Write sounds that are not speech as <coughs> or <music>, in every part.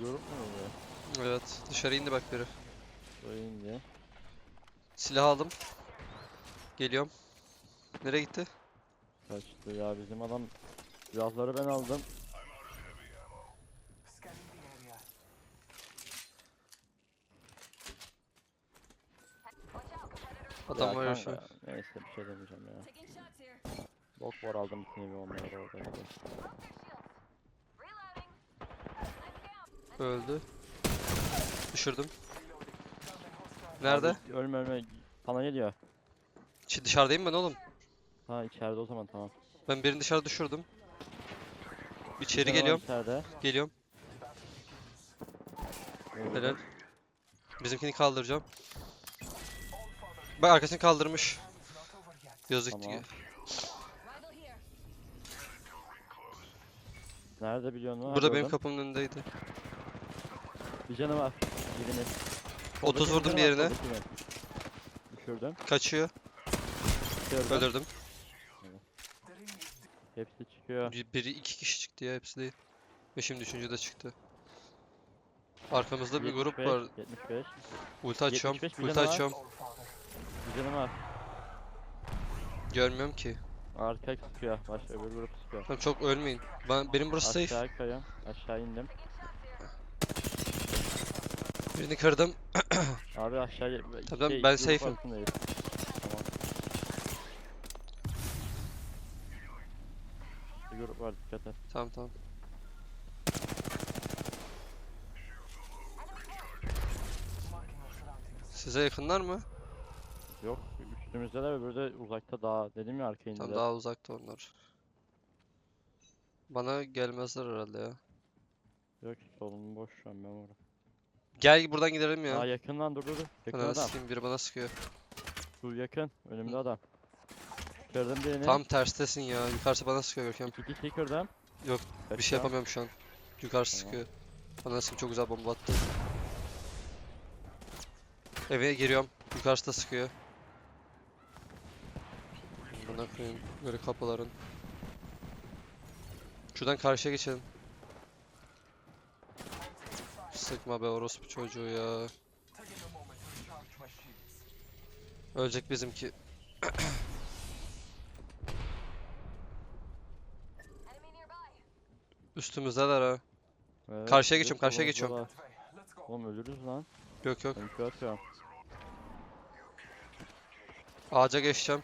Yorum mu? Evet. Dışarı indi bak biri. Böyle indi. Silah aldım. Geliyorum. Nereye gitti? Kaçtı ya bizim adam silahları ben aldım. Adam var ya şu. kanka, Neyse bir şey demeyeceğim ya. Taking shots here. Bok var aldım bütün evi onlara orada. Öldü. Düşürdüm. Nerede? Abi, ölme ölme. Sana geliyor. Ç- dışarıdayım ben oğlum. Ha içeride o zaman tamam. Ben birini dışarı düşürdüm. İçeri var geliyorum. içeride. Geliyorum. Helal. Bizimkini kaldıracağım. Bak arkasını kaldırmış. Yazık. Tamam. Nerede biliyorsun? Burada benim kapımın önündeydi. Bir canı var. Birini. 30 Soldakinin vurdum var, diğerine. Düşürdüm. Kaçıyor. Düşürdüm. Öldürdüm. Hepsi çıkıyor. Bir- Biri iki kişi çıktı ya hepsi değil. Ve şimdi üçüncü de çıktı. Arkamızda bir grup 75, var. 75. Ulti açıyorum. 75 bir Ulti açıyorum. Bir canı var. Görmüyorum ki. Arka sıkıyor. Baş öbür grup sıkıyor. Tamam çok ölmeyin. Ben, benim burası safe. Aşağı kayıyorum. Aşağı indim. Birini kırdım. <clears throat> Abi aşağı Tamam, şey, ben grup safe'im. Tamam. Bir grup var dikkat et. Tamam tamam. Size yakınlar mı? Yok üstümüzde de de uzakta daha dedim ya arka Tam indiler. daha uzakta onlar. Bana gelmezler herhalde ya. Yok solum boş şu an ben orada. Gel buradan gidelim Aa ya. yakın lan dur dur dur. Yakın Ananı adam. sikeyim biri bana sıkıyor. Dur yakın. Önümde adam. Kırdım birini. Tam terstesin ya. Yukarısı bana sıkıyor Görkem. İki kişiyi kırdım. Yok, Bir şey yapamıyorum şu an. Yukarısı Tamam. sıkıyor. Bana sıkıyor çok güzel bomba attı. Eve giriyorum. Yukarısı da sıkıyor. Buna koyayım. Böyle kapıların. Şuradan karşıya geçelim. Sıkma be orospu çocuğu ya. Ölecek bizimki. <coughs> Üstümüzdeler ha. Evet, Karşıya geçiyorum, karşıya geçiyorum. Oğlum ölürüz lan. Yok yok. Ben atıyorum. Ağaca geçeceğim.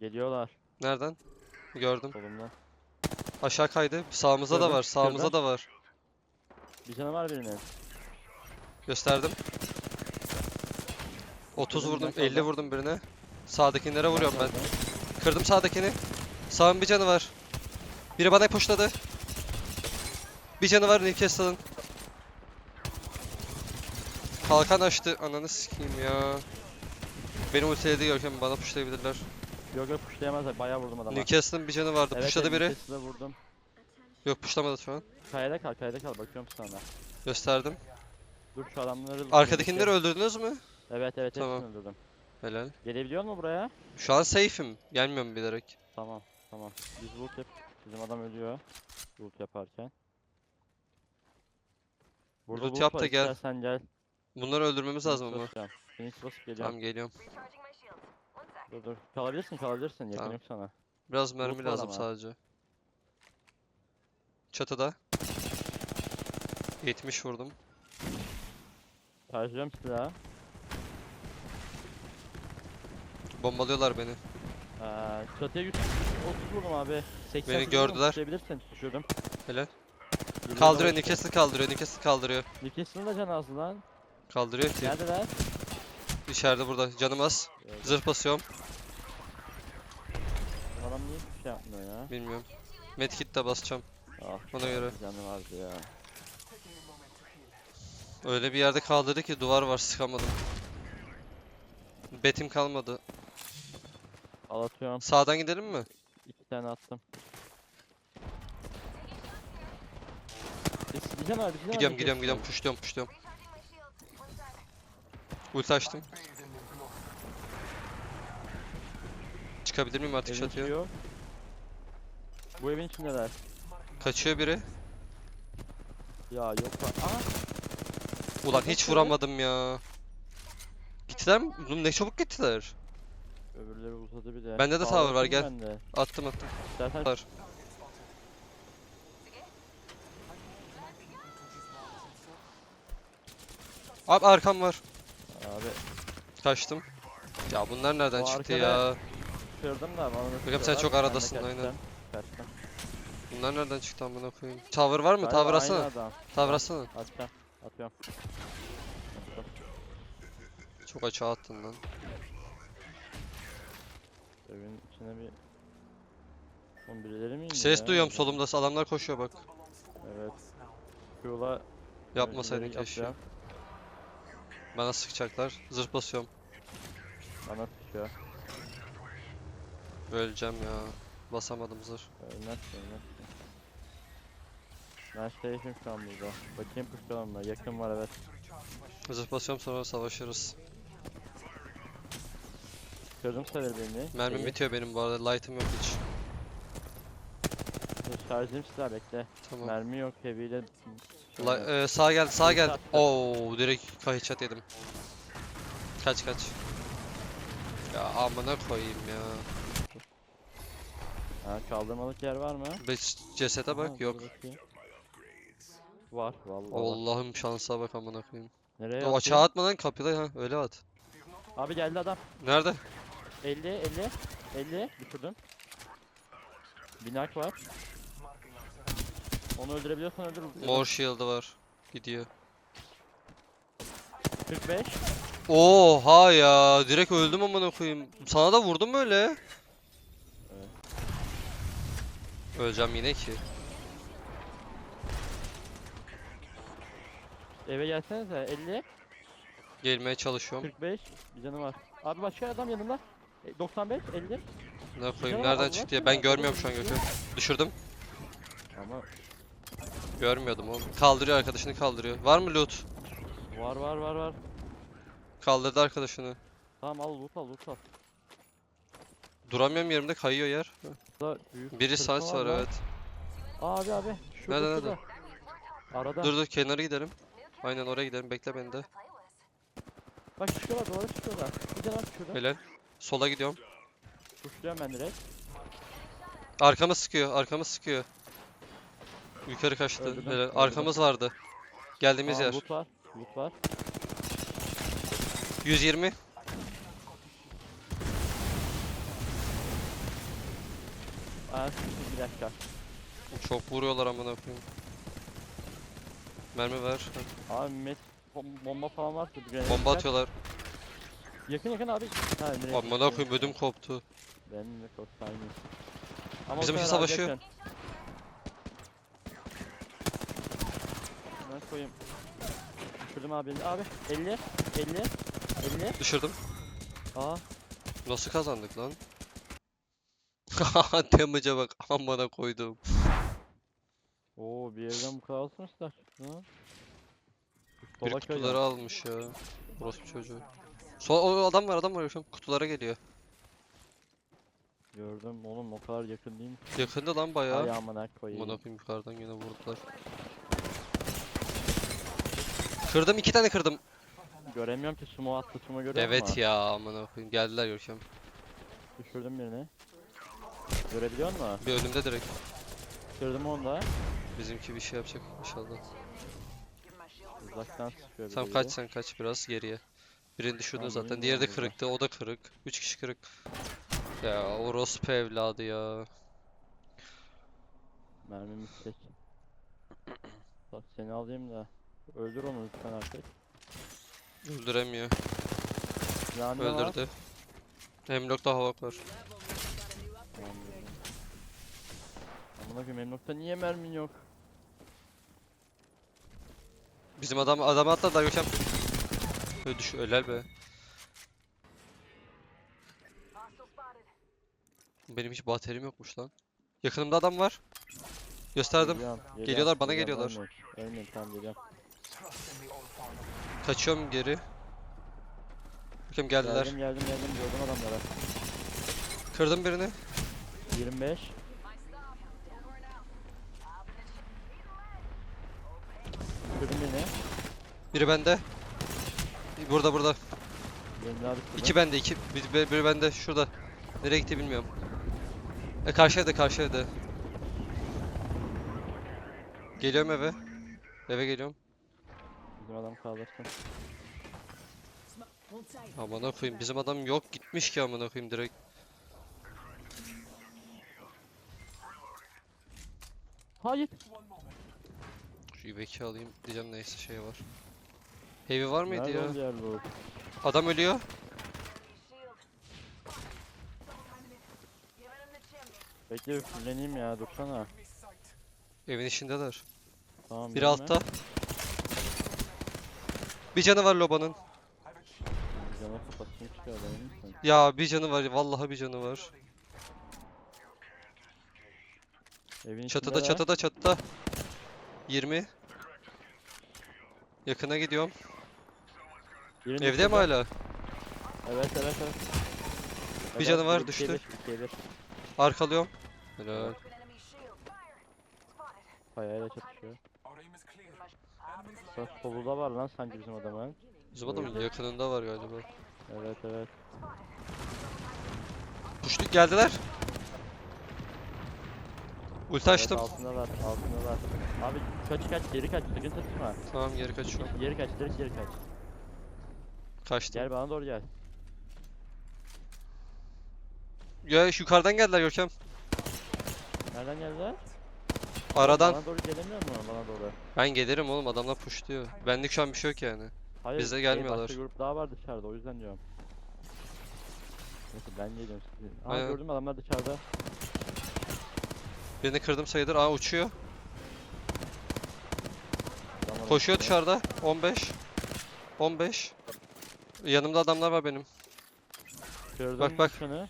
Geliyorlar Nereden? Gördüm. solumdan. Aşağı kaydı. Sağımızda da Gördüm, var. Sağımızda gördüm. da var. Bir canı var birinin. Gösterdim. 30 Gördüm, vurdum, ben 50 solda. vurdum birine. Sağdakilere vuruyorum ben. Kırdım sağdakini. Sağın bir canı var. Biri bana pushladı. Bir canı var Newcastle'ın. Kalkan açtı. Ananı sikeyim ya. Beni ultiledi Görkem bana pushlayabilirler. Yok yok pushlayamazlar. Bayağı vurdum adama. Newcastle'ın bir canı vardı. Evet, pushladı biri. Newcastle'a vurdum. Yok pushlamadı şu an. Kayada kal, kayada kal. Bakıyorum sana. Gösterdim. Dur şu adamları... Arkadakileri öldürdünüz mü? Evet evet Tamam. hepsini öldürdüm. Helal. Gelebiliyor mu buraya? Şu an safe'im. Gelmiyorum bilerek. Tamam tamam. Biz loot yap. Bizim adam ölüyor. Loot yaparken. Burada Loot yap var, da gel. istersen gel. Bunları öldürmemiz lazım ama. Phoenix basıp geliyorum. Tamam geliyorum. Recharging Dur dur. Kalabilirsin kalabilirsin. Yakın Tamam. yok sana. Biraz mermi var lazım ama. sadece. Çatıda. 70 vurdum. Harcıyorum silahı. Bombalıyorlar beni. Ee, çatıya 100 30 vurdum abi. 80 Beni vurdum, gördüler. Düşebilirsin. Düşürdüm. Helal. Kaldırıyor. Newcastle kaldırıyor, Newcastle kaldırıyor. Newcastle'ın da canı az lan. Kaldırıyor ki. Neredeler? İçeride burada. Canım az. Zırh basıyorum. Bu Adam niye hiçbir şey yapmıyor ya? Bilmiyorum. Medkit de basacağım. Ah, Ona göre. Canı vardı ya. Öyle bir yerde kaldırdı ki duvar var sıkamadım. Betim kalmadı. Al atıyorum. Sağdan gidelim mi? İki tane attım. Gidiyorum, gidiyorum, gidiyorum. One sec. Ulti açtım. Çıkabilir miyim Evin içi yok. Bu evin içindeler. Kaçıyor biri. Ya yok lan. Aha. Ulan hiç vuramadım ya. Gittiler mi? Oğlum ne çabuk gittiler. Öbürleri uzadı bir de. Bende de tower var, gel. bende. Attım attım. İstersen Var. Abi arkam var. abi Kaçtım. Ya bunlar nereden O çıktı arkada- ya? Kırdım da bana da sen çok aradasın, aynen. kaçtım. Bunlar nereden çıktı amına koyayım? Tower var mı? Tower adam. Tower atsana. Atacağım. Atıyorum. Attım. Çok açığa attın lan. Evin içine bir... Oğlum birileri mi indi Ses ya? duyuyorum solumda. Adamlar koşuyor bak. Evet. Q'la Yapmasaydın ileri keşke. Bana sıkacaklar. Zırh basıyorum. Bana sıkıyor. Öleceğim ya. Basamadım zırh. Ölmezsin ölmezsin. Ben safe'im şu an burada. Bakayım pushlayalım mı? Yakın var evet. Zırh basıyorum sonra savaşırız. Kırdım sayılır beni. Mermim bitiyor benim bu arada. Light'ım yok hiç. Şarjım silah bekle. Tamam. Mermi yok heavy ile. La, e, sağa geldi, Bir geldi. Oo, direkt headshot yedim. Kaç kaç. Ya amına koyayım ya. Ha kaldırmalık yer var mı? Beş cesete Ha, bak, dur yok. bakayım. Var vallahi. var. Allah'ım şansa bak amına koyayım. Nereye O açığa atayım? atma lan kapıda ha, öyle at. Abi geldi adam. Nerede? 50 50 50 düşürdüm. Binak var. Onu öldürebiliyorsan öldür. Mor shield'ı var. Gidiyor. 45. Oha ya, direkt öldüm amına koyayım. Sana da vurdum böyle. Evet. Öleceğim yine ki. Eve gelsenize 50 Gelmeye çalışıyorum. 45 bir canı var. Abi başka adam yanında. E, 95 50 Ne koyayım, Canım nereden çıktı ya? Ben görmüyorum şu an. Gökhan. Düşürdüm. ama Görmüyordum oğlum. Kaldırıyor arkadaşını kaldırıyor. Var mı loot? var var var var. Kaldırdı arkadaşını. Tamam al loot al loot al. Duramıyorum yerimde kayıyor yer. Burada büyük Biri sans var evet. Abi abi. Şurada, Nerede, şurada. Arada. Dur dur kenara gidelim. Aynen oraya gidelim bekle beni de. Bak çıkıyorlar duvara çıkıyorlar. Bir de lan şurada. Helal. Sola gidiyorum. Kuşluyorum ben direkt. Arkama sıkıyor arkamı sıkıyor. Yukarı kaçtı. Helal. Arkamız vardı. Geldiğimiz Aa, yer. Loot var. Loot var. 120. Aa, bir dakika. Çok vuruyorlar amına koyayım. Mermi ver. Abi met bom- bomba falan varsa bir grenade Bomba atıyorlar. Yakın yakın abi. Ha, nereye Amına koyayım ödüm koptu. Benim de çok tiny. Ama Bizimki o kadar savaşıyor. Ben koyayım. Düşürdüm abi. Abi 50 50 50. Düşürdüm. Aa Nasıl kazandık lan? <laughs> Damage'a bak amına koydum. Oo bir yerden bu kadar almışlar. Bir Sola köy kutuları ya. almış ya. Orospu çocuğu. Sol o adam var adam var şu an kutulara geliyor. Gördüm oğlum o kadar yakın değil mi? Yakında lan bayağı. Ayağımına koyayım. Amına koyayım yukarıdan yine vurdular. Kırdım iki tane kırdım. Göremiyorum ki sumo attı sumo görüyor Evet musun? ya amına koyayım geldiler Görkem. Düşürdüm birini. Görebiliyor musun? Bir önümde direkt. Kırdım onu da. Bizimki bir şey yapacak inşallah. Uzaktan sıkıyor biri. kaç sen kaç biraz geriye. Birini düşürdün Tamam, zaten. Diğeri de burada. kırıktı. O da kırık. Üç kişi kırık. Ya orospu evladı ya. Mermim bitecek. Bak seni alayım da. Öldür onu lütfen artık. Öldüremiyor. Yani. Öldürdü. Hemlock'ta havak var. Tamam gördüm. Koyayım benim nokta niye mermin yok? Bizim adam adamı atladılar Görkem. Öyle düş helal be. Benim hiç baterim yokmuş lan. Yakınımda adam var. Gösterdim. Geliyorum, geliyorum, Geliyorlar, bana geliyorum, geliyorlar. Ölmeyin, ölmeyin tamam geliyorum. Kaçıyorum geri. Bakayım geldiler. Geldim geldim geldim gördüm adamları. Kırdım birini. 25. Düşürdüm beni. Biri bende. Burada burada. Daha düşürdüm. İki bende, iki. Bir, bir- biri bende şurada. Nereye gitti bilmiyorum. E karşı evde, karşı evde. Geliyorum eve. Eve geliyorum. Bizim adam kaldırsın. Amına koyayım. Bizim adam yok gitmiş ki amına koyayım direkt. Hayır. Şu üveki alayım diyeceğim neyse şey var. Heavy var mıydı Nerede ya? o bu? Adam ölüyor. Bekle bir fulleneyim ya dursana. Evin içindeler. Tamam. Biri gelme. altta. Bir canı var Loba'nın. Cana kapatayım çıkıyor emin misin? Ya bir canı var. Vallahi bir canı var. Evin Çatıda içindeler. çatıda çatıda. 20. Yakına gidiyorum. Birini Evde mi hala? Evet evet evet. Bir canı var, düştü. bir, ikiye bir. Arkalıyorum. Helal. Kayayla çatışıyor. Bak solu da var lan sanki bizim adamın. Bizim adamın yakınında var galiba. Evet evet. Puşluk geldiler. Ulti Evet, açtım. altındalar altındalar. Abi kaç kaç geri kaç sıkıntı tutma. Tamam geri kaçıyorum. Geri kaç direkt geri kaç. Kaçtım. Gel bana doğru gel. Ya şu yukarıdan geldiler Görkem. Nereden geldiler? Aradan. Bana doğru gelemiyor mu bana doğru? Ben gelirim oğlum adamlar pushluyor. Benlik şu an bir şey yok yani. Hayır. Bize şey, gelmiyorlar. Başka grup daha var dışarıda o yüzden diyorum. Neyse ben geliyorum sizi. Aa Aynen. gördüm adamlar dışarıda. Birini kırdım sayılır. Aa uçuyor. Adamlar Koşuyor dışarıda. 15. 15. Yanımda adamlar var benim. Gördüm Bak, bak. düşmanı.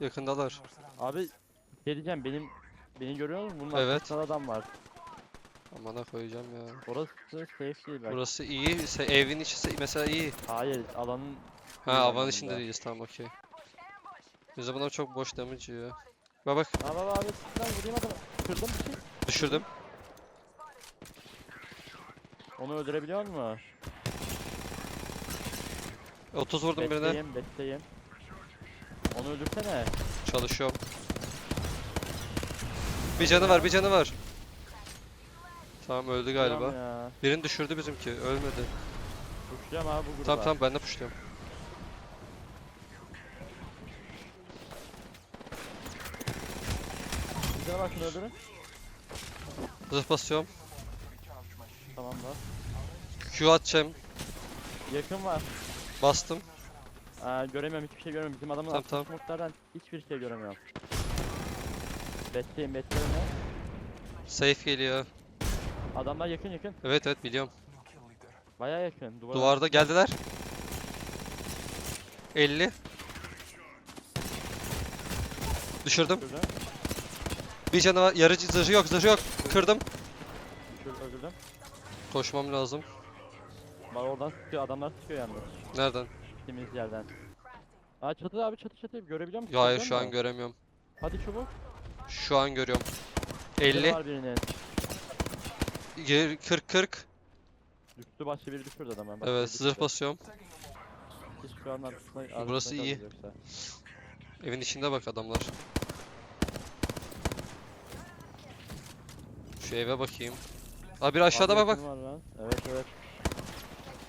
Yakındalar. Abi şey diyeceğim benim beni görüyor musun? Bunun Evet. arkasında adam var. Amana koyacağım ya. Orası safe değil bak. Burası iyi. Se- evin içi se- mesela iyi. Hayır alanın Ha iyi avan içinde değiliz tamam okey. Bize bunlar çok boş damage yiyor. Bak bak Abi abi abi sizden vurayım adamı. Kırdım bir şey. düşürdüm. Onu öldürebiliyor mu? 30 vurdum birine. Bekleyeyim bekleyeyim. Onu öldürsene. Çalışıyorum. Bir canı var bir canı var. Tamam öldü galiba. Tamam ya. Birini düşürdü bizimki. Ölmedi. Uçacağım abi bu gruba. Tamam tamam ben de pushluyorum. Bir tane bak şunu öldürün. Zırh basıyorum. Tamam da. Q atacağım. Yakın var. Bastım. Aa, göremiyorum hiçbir şey göremiyorum. Bizim adamın Tamam, tamam. smoke'lardan hiçbir şey göremiyorum. Bekleyin bekleyin. ya. Safe geliyor. Adamlar yakın yakın. Evet evet biliyorum. Baya yakın. Duvara Duvarda geldiler. 50. Düşürdüm. Şurada. Bir canı var. Yarı zırhı yok zırhı yok. Kırdım. Şurada öldürdüm. Koşmam lazım. Bak oradan sıkıyor. Adamlar sıkıyor yalnız. Nereden? Gittiğimiz yerden. Aa çatıda abi çatı çatı. Görebiliyor musun? Ya hayır şu an göremiyorum. Hadi çabuk. Şu an görüyorum. Biri 50. var birinin. Ger- 40 40. Düştü başka biri düşürdü adamı. Başka Evet zırh basıyorum. Siz şu an arkasına, arkasına Burası iyi. yoksa. Evin içinde bak adamlar. Şu eve bakayım. Aa biri aşağıda Abi bak bak. yakın var lan. Evet evet.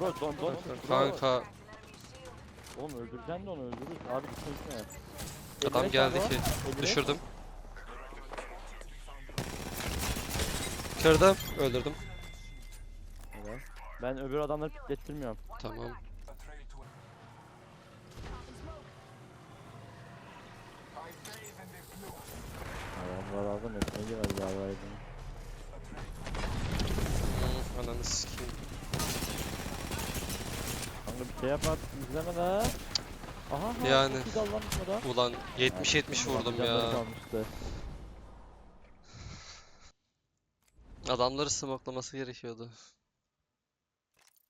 Bro don don. Kanka Oğlum öldüreceksin de onu öldürürüz. Abi düşünsene. adam 55 geldi ki. 55. Düşürdüm. Kırdım. Öldürdüm. Evet. Ben öbür adamları piklettirmiyorum. Tamam. Adamlar aldım etmeyi var galiba. Şey yap artık izleme la. Aha Yani. çok iyi dallanmış o da. Ulan 70-70 vurdum Canları ya. kalmıştı. Adamları smoklaması gerekiyordu.